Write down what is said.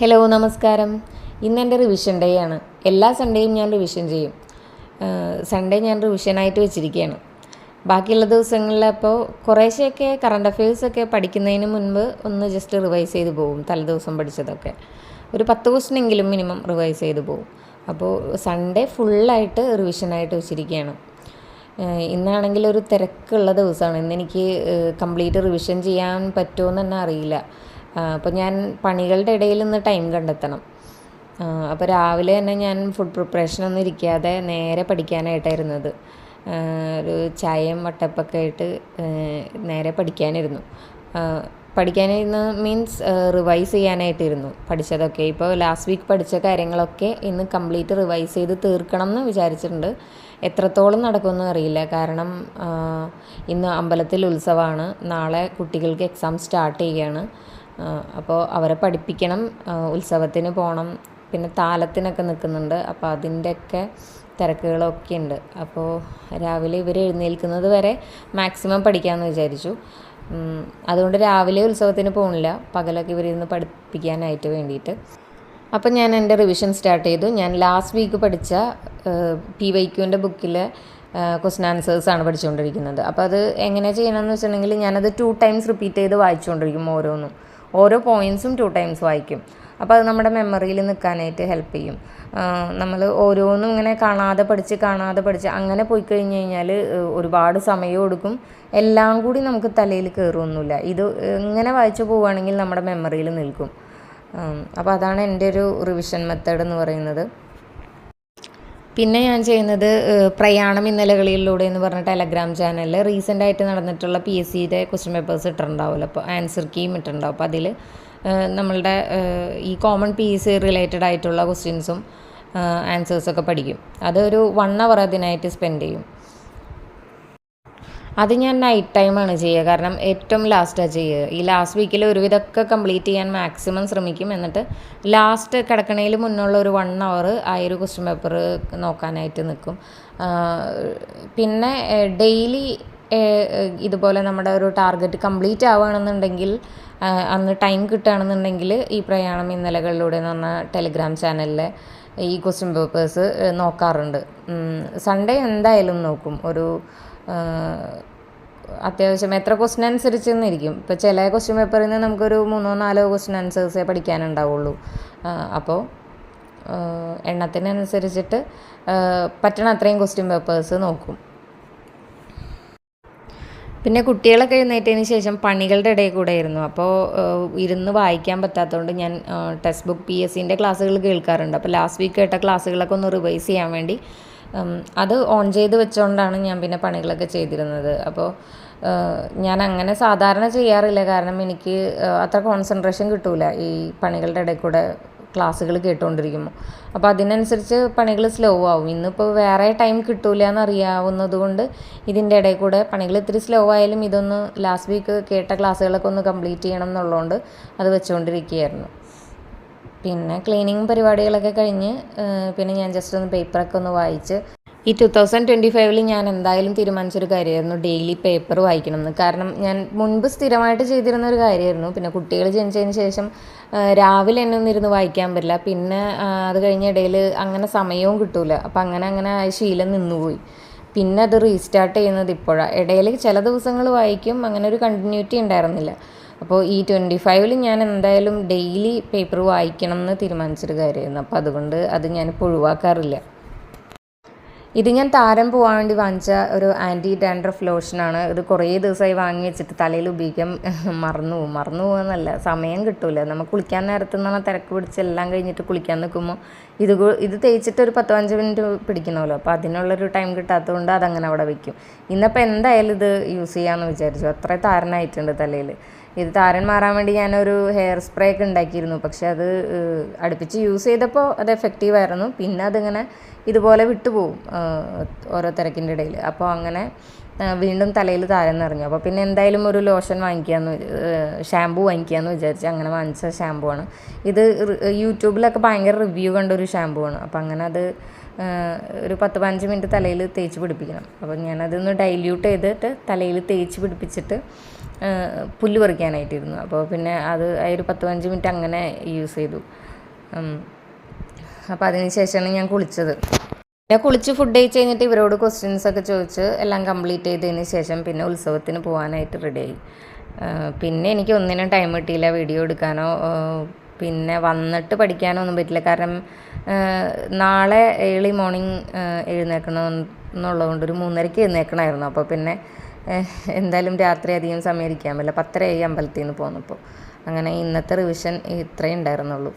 Hello നമസ്കാരം. ഇന്ന് എന്റെ റിവിഷൻ ഡേ ആണ്. എല്ലാ സൺഡേയും ഞാൻ റിവിഷൻ ചെയ്യും. സൺഡേ ഞാൻ റിവിഷനായിട്ട് വെച്ചിരിക്കുകയാണ് ബാക്കിയുള്ള ദിവസങ്ങളിൽ അപ്പോൾ കുറേശ്ശെയൊക്കെ കറണ്ട് അഫയേഴ്സൊക്കെ പഠിക്കുന്നതിന് മുൻപ് ഒന്ന് ജസ്റ്റ് റിവൈസ് ചെയ്ത് പോകും തലേദിവസം പഠിച്ചതൊക്കെ. ഒരു പത്ത് ക്വസ്റ്റനെങ്കിലും മിനിമം റിവൈസ് ചെയ്ത് പോകും അപ്പോൾ സൺഡേ ഫുള്ളായിട്ട് റിവിഷനായിട്ട് വെച്ചിരിക്കുകയാണ് ഇന്നാണെങ്കിൽ ഒരു തിരക്കുള്ള ദിവസമാണ്. ഇന്ന് എനിക്ക് കംപ്ലീറ്റ് റിവിഷൻ ചെയ്യാൻ പറ്റുമോ എന്ന് തന്നെ അറിയില്ല. അപ്പോൾ ഞാൻ പണികളുടെ ഇടയിൽ നിന്ന് ടൈം കണ്ടെത്തണം. അപ്പോൾ രാവിലെ തന്നെ ഞാൻ ഫുഡ് പ്രിപ്പറേഷനൊന്നും ഇരിക്കാതെ നേരെ പഠിക്കാനായിട്ടായിരുന്നത്. ഒരു ചായയും വട്ടപ്പൊക്കെ ആയിട്ട് നേരെ പഠിക്കാനിരുന്നു. പഠിക്കാനിരുന്ന് മീൻസ് റിവൈസ് ചെയ്യാനായിട്ടിരുന്നു പഠിച്ചതൊക്കെ. ഇപ്പോൾ ലാസ്റ്റ് വീക്ക് പഠിച്ച കാര്യങ്ങളൊക്കെ ഇന്ന് കംപ്ലീറ്റ് റിവൈസ് ചെയ്ത് തീർക്കണം എന്ന് വിചാരിച്ചിട്ടുണ്ട്. എത്രത്തോളം നടക്കുമെന്ന് അറിയില്ല. കാരണം ഇന്ന് അമ്പലത്തിൽ ഉത്സവമാണ്. നാളെ കുട്ടികൾക്ക് എക്സാം സ്റ്റാർട്ട് ചെയ്യുകയാണ് അപ്പോൾ അവരെ പഠിപ്പിക്കണം ഉത്സവത്തിന് പോകണം പിന്നെ താലത്തിനൊക്കെ നിൽക്കുന്നുണ്ട് അപ്പോൾ അതിന്റെയൊക്കെ തിരക്കുകളൊക്കെ ഉണ്ട്. അപ്പോൾ രാവിലെ ഇവർ എഴുന്നേൽക്കുന്നത് വരെ മാക്സിമം പഠിക്കാമെന്ന് വിചാരിച്ചു. അതുകൊണ്ട് രാവിലെ ഉത്സവത്തിന് പോകുന്നില്ല പകലൊക്കെ ഇവരിന്ന് പഠിപ്പിക്കാനായിട്ട് വേണ്ടിയിട്ട്. അപ്പം ഞാൻ എന്റെ റിവിഷൻ സ്റ്റാർട്ട് ചെയ്തു. ഞാൻ ലാസ്റ്റ് വീക്ക് പഠിച്ച പി വൈ ക്യുവിന്റെ ബുക്കിലെ ക്വസ്റ്റൻ ആണ് പഠിച്ചുകൊണ്ടിരിക്കുന്നത്. അപ്പോൾ അത് എങ്ങനെ ചെയ്യണമെന്ന് വെച്ചിട്ടുണ്ടെങ്കിൽ ഞാനത് ടു ടൈംസ് റിപ്പീറ്റ് ചെയ്ത് വായിച്ചുകൊണ്ടിരിക്കും ഓരോന്നും. ഓരോ പോയിന്റ്സും ടു ടൈംസ് വായിക്കും. അപ്പോൾ അത് നമ്മുടെ മെമ്മറിയിൽ നിൽക്കാനായിട്ട് ഹെൽപ്പ് ചെയ്യും. നമ്മൾ ഓരോന്നും ഇങ്ങനെ കാണാതെ പഠിച്ച് കാണാതെ പഠിച്ച് അങ്ങനെ പോയി കഴിഞ്ഞ് കഴിഞ്ഞാൽ ഒരുപാട് സമയം എടുക്കും. എല്ലാം കൂടി നമുക്ക് തലയിൽ കയറുമൊന്നുമില്ല ഇത് ഇങ്ങനെ വായിച്ചു പോവുകയാണെങ്കിൽ നമ്മുടെ മെമ്മറിയിൽ നിൽക്കും. അപ്പോൾ അതാണ് എന്റെ ഒരു റിവിഷൻ മെത്തേഡ് എന്ന് പറയുന്നത്. പിന്നെ ഞാൻ ചെയ്യുന്നത് പ്രയാണം ഇന്നലകളിലൂടെ എന്ന് പറഞ്ഞ ടെലഗ്രാം ചാനലിൽ റീസെന്റ് ആയിട്ട് നടന്നിട്ടുള്ള പി എസ് സിയുടെ ക്വസ്റ്റ്യൻ പേപ്പേഴ്സ് ഇട്ടിട്ടുണ്ടാവുമല്ലോ. അപ്പോൾ ആൻസർ കീം ഇട്ടിട്ടുണ്ടാവും. അപ്പോൾ അതിൽ നമ്മളുടെ ഈ common P S C related ആയിട്ടുള്ള ക്വസ്റ്റ്യൻസും ആൻസേഴ്സൊക്കെ പഠിക്കും. അതൊരു വൺ അവർ അതിനായിട്ട് സ്പെൻഡ് ചെയ്യും. അത് ഞാൻ നൈറ്റ് ടൈമാണ് ചെയ്യുക. കാരണം ഏറ്റവും ലാസ്റ്റാണ് ചെയ്യുക. ഈ ലാസ്റ്റ് വീക്കിൽ ഒരുവിധമൊക്കെ കംപ്ലീറ്റ് ചെയ്യാൻ മാക്സിമം ശ്രമിക്കും. എന്നിട്ട് ലാസ്റ്റ് കിടക്കണയിൽ മുന്നുള്ള ഒരു വൺ അവർ ആ ഒരു ക്വസ്റ്റ്യൻ പേപ്പർ നോക്കാനായിട്ട് നിൽക്കും പിന്നെ ഡെയിലി ഇതുപോലെ നമ്മുടെ ഒരു ടാർഗറ്റ് കംപ്ലീറ്റ് ആവുകയാണെന്നുണ്ടെങ്കിൽ അന്ന് ടൈം കിട്ടുകയാണെന്നുണ്ടെങ്കിൽ ഈ പ്രയാണം ഇന്നലകളിലൂടെ എന്ന് ടെലിഗ്രാം ചാനലിലെ ഈ ക്വസ്റ്റ്യൻ പേപ്പേഴ്സ് നോക്കാറുണ്ട്. സൺഡേ എന്തായാലും നോക്കും. ഒരു അത്യാവശ്യം എത്ര ക്വസ്റ്റ്യൻ അനുസരിച്ച് ഇരിക്കും ഇപ്പോൾ ചില ക്വസ്റ്റ്യൻ പേപ്പറിൽ നിന്ന് നമുക്കൊരു മൂന്നോ നാലോ ക്വസ്റ്റ്യൻ ആൻസേഴ്സേ പഠിക്കാനുണ്ടാവുള്ളൂ. അപ്പോൾ എണ്ണത്തിനനുസരിച്ചിട്ട് പറ്റണ അത്രയും ക്വസ്റ്റ്യൻ പേപ്പേഴ്സ് നോക്കും. പിന്നെ കുട്ടികളൊക്കെ എഴുന്നേറ്റതിന് ശേഷം പണികളുടെ ഇടയിൽ കൂടെ ആയിരുന്നു. അപ്പോൾ ഇരുന്ന് വായിക്കാൻ പറ്റാത്തതുകൊണ്ട് ഞാൻ ടെക്സ്റ്റ് ബുക്ക് പി എസ് സിന്റെ ക്ലാസ്സുകൾ കേൾക്കാറുണ്ട്. അപ്പോൾ ലാസ്റ്റ് വീക്ക് കേട്ട ക്ലാസ്സുകളൊക്കെ ഒന്ന് റിവൈസ് ചെയ്യാൻ വേണ്ടി അത് ഓൺ ചെയ്ത് വെച്ചുകൊണ്ടാണ് ഞാൻ പിന്നെ പണികളൊക്കെ ചെയ്തിരുന്നത്. അപ്പോൾ ഞാൻ അങ്ങനെ സാധാരണ ചെയ്യാറില്ല. കാരണം എനിക്ക് അത്ര കോൺസെൻട്രേഷൻ കിട്ടൂല ഈ പണികളുടെ ഇടയിൽ കൂടെ ക്ലാസ്സുകൾ കേട്ടുകൊണ്ടിരിക്കുമ്പോൾ അപ്പോൾ അതിനനുസരിച്ച് പണികൾ സ്ലോ ആവും. ഇന്നിപ്പോൾ വേറെ ടൈം കിട്ടൂല എന്നറിയാവുന്നത് കൊണ്ട് ഇതിന്റെ ഇടയിൽ കൂടെ പണികൾ ഇത്തിരി സ്ലോ ആയാലും ഇതൊന്ന് ലാസ്റ്റ് വീക്ക് കേട്ട ക്ലാസ്സുകളൊക്കെ ഒന്ന് കംപ്ലീറ്റ് ചെയ്യണം എന്നുള്ളതുകൊണ്ട് അത് വെച്ചുകൊണ്ടിരിക്കുകയായിരുന്നു പിന്നെ ക്ലീനിങ് പരിപാടികളൊക്കെ കഴിഞ്ഞ് പിന്നെ ഞാൻ ജസ്റ്റ് ഒന്ന് പേപ്പറൊക്കെ ഒന്ന് വായിച്ച്. ഈ ടു തൗസൻഡ് ട്വന്റി ഫൈവിൽ ഞാൻ എന്തായാലും തീരുമാനിച്ചൊരു കാര്യമായിരുന്നു ഡെയിലി പേപ്പർ വായിക്കണം എന്ന് കാരണം ഞാൻ മുൻപ് സ്ഥിരമായിട്ട് ചെയ്തിരുന്ന ഒരു കാര്യമായിരുന്നു. പിന്നെ കുട്ടികൾ ജനിച്ചതിന് ശേഷം രാവിലെ എന്നെ ഒന്നിരുന്ന് വായിക്കാൻ പറ്റില്ല. പിന്നെ അത് കഴിഞ്ഞ ഇടയിൽ അങ്ങനെ സമയവും കിട്ടൂല. അപ്പം അങ്ങനെ അങ്ങനെ ശീലം നിന്നുപോയി. പിന്നെ അത് റീസ്റ്റാർട്ട് ചെയ്യുന്നത് ഇപ്പോഴാണ് ഇടയിൽ ചില ദിവസങ്ങൾ വായിക്കും അങ്ങനെ ഒരു കണ്ടിന്യൂറ്റി ഉണ്ടായിരുന്നില്ല. അപ്പോൾ ഈ ട്വന്റി ഫൈവിൽ ഞാൻ എന്തായാലും ഡെയിലി പേപ്പർ വായിക്കണം എന്ന് തീരുമാനിച്ചൊരു കാര്യമായിരുന്നു. അപ്പോൾ അതുകൊണ്ട് അത് ഞാനിപ്പോൾ ഒഴിവാക്കാറില്ല. ഇത് ഞാൻ താരം പോകാൻ വേണ്ടി വാങ്ങിച്ച ഒരു ആന്റി ഡാൻഡ്രഫ് ലോഷനാണ് ഇത് കുറേ ദിവസമായി വാങ്ങി വെച്ചിട്ട് തലയിൽ ഉപയോഗിക്കാൻ മറന്നു പോകും മറന്നു പോകുന്നല്ല സമയം കിട്ടില്ല നമ്മൾ കുളിക്കാൻ നേരത്ത് നിന്ന് തിരക്ക് പിടിച്ച് എല്ലാം കഴിഞ്ഞിട്ട് കുളിക്കാൻ നിൽക്കുമ്പോൾ ഇത് ഇത് തേച്ചിട്ട് ഒരു പത്ത് പതിനഞ്ച് മിനിറ്റ് പിടിക്കണമല്ലോ അപ്പോൾ അതിനുള്ളൊരു ടൈം കിട്ടാത്തതുകൊണ്ട് അതങ്ങനെ അവിടെ വയ്ക്കും ഇന്നിപ്പോൾ എന്തായാലും ഇത് യൂസ് ചെയ്യാമെന്ന് വിചാരിച്ചു. അത്ര താരനായിട്ടുണ്ട് തലയിൽ. ഇത് താരൻ മാറാൻ വേണ്ടി ഞാനൊരു ഹെയർ സ്പ്രേ ഒക്കെ ഉണ്ടാക്കിയിരുന്നു. പക്ഷെ അത് അടുപ്പിച്ച് യൂസ് ചെയ്തപ്പോൾ അത് എഫക്റ്റീവ് ആയിരുന്നു. പിന്നെ അതിങ്ങനെ ഇതുപോലെ വിട്ടുപോകും ഓരോ തിരക്കിന്റെ ഇടയിൽ. അപ്പോൾ അങ്ങനെ വീണ്ടും തലയിൽ താരൻ നിറഞ്ഞു. അപ്പോൾ പിന്നെ എന്തായാലും ഒരു ലോഷൻ വാങ്ങിക്കാമെന്ന് ഷാമ്പൂ വാങ്ങിക്കാമെന്ന് വിചാരിച്ചു അങ്ങനെ വാങ്ങിച്ച ഷാമ്പൂ ആണ്. ഇത് യൂട്യൂബിലൊക്കെ ഭയങ്കര റിവ്യൂ കണ്ട ഒരു ഷാമ്പൂ ആണ്. അപ്പോൾ അങ്ങനെ അത് ഒരു പത്ത് പതിനഞ്ച് മിനിറ്റ് തലയിൽ തേച്ച് പിടിപ്പിക്കണം. അപ്പോൾ ഞാനതൊന്ന് ഡൈല്യൂട്ട് ചെയ്തിട്ട് തലയിൽ തേച്ച് പിടിപ്പിച്ചിട്ട് പുല്ല് പറിക്കാനായിട്ടിരുന്നു. അപ്പോൾ പിന്നെ അത് ഒരു പത്ത് പതിനഞ്ച് മിനിറ്റ് അങ്ങനെ യൂസ് ചെയ്തു. അപ്പോൾ അതിന് ശേഷമാണ് ഞാൻ കുളിച്ചത്. ഞാൻ കുളിച്ച് ഫുഡ് കഴിച്ച് കഴിഞ്ഞിട്ട് ഇവരോട് ക്വസ്റ്റ്യൻസ് ഒക്കെ ചോദിച്ച് എല്ലാം കംപ്ലീറ്റ് ചെയ്തതിന് ശേഷം പിന്നെ ഉത്സവത്തിന് പോകാനായിട്ട് റെഡിയായി പിന്നെ എനിക്ക് ഒന്നിനും ടൈം കിട്ടിയില്ല വീഡിയോ എടുക്കാനോ പിന്നെ വന്നിട്ട് പഠിക്കാനോ ഒന്നും പറ്റില്ല. കാരണം നാളെ ഏർലി മോർണിംഗ് എഴുന്നേക്കണം എന്നുള്ളതുകൊണ്ട് ഒരു മൂന്നരയ്ക്ക് എഴുന്നേക്കണമായിരുന്നു. അപ്പോൾ പിന്നെ എന്തായാലും രാത്രി അധികം സമയം ഇരിക്കാൻ പറ്റില്ല. പത്തരയായി അമ്പലത്തിൽ നിന്ന് പോന്നപ്പോൾ അങ്ങനെ ഇന്നത്തെ റിവിഷൻ ഇത്രയും ഉണ്ടായിരുന്നുള്ളൂ.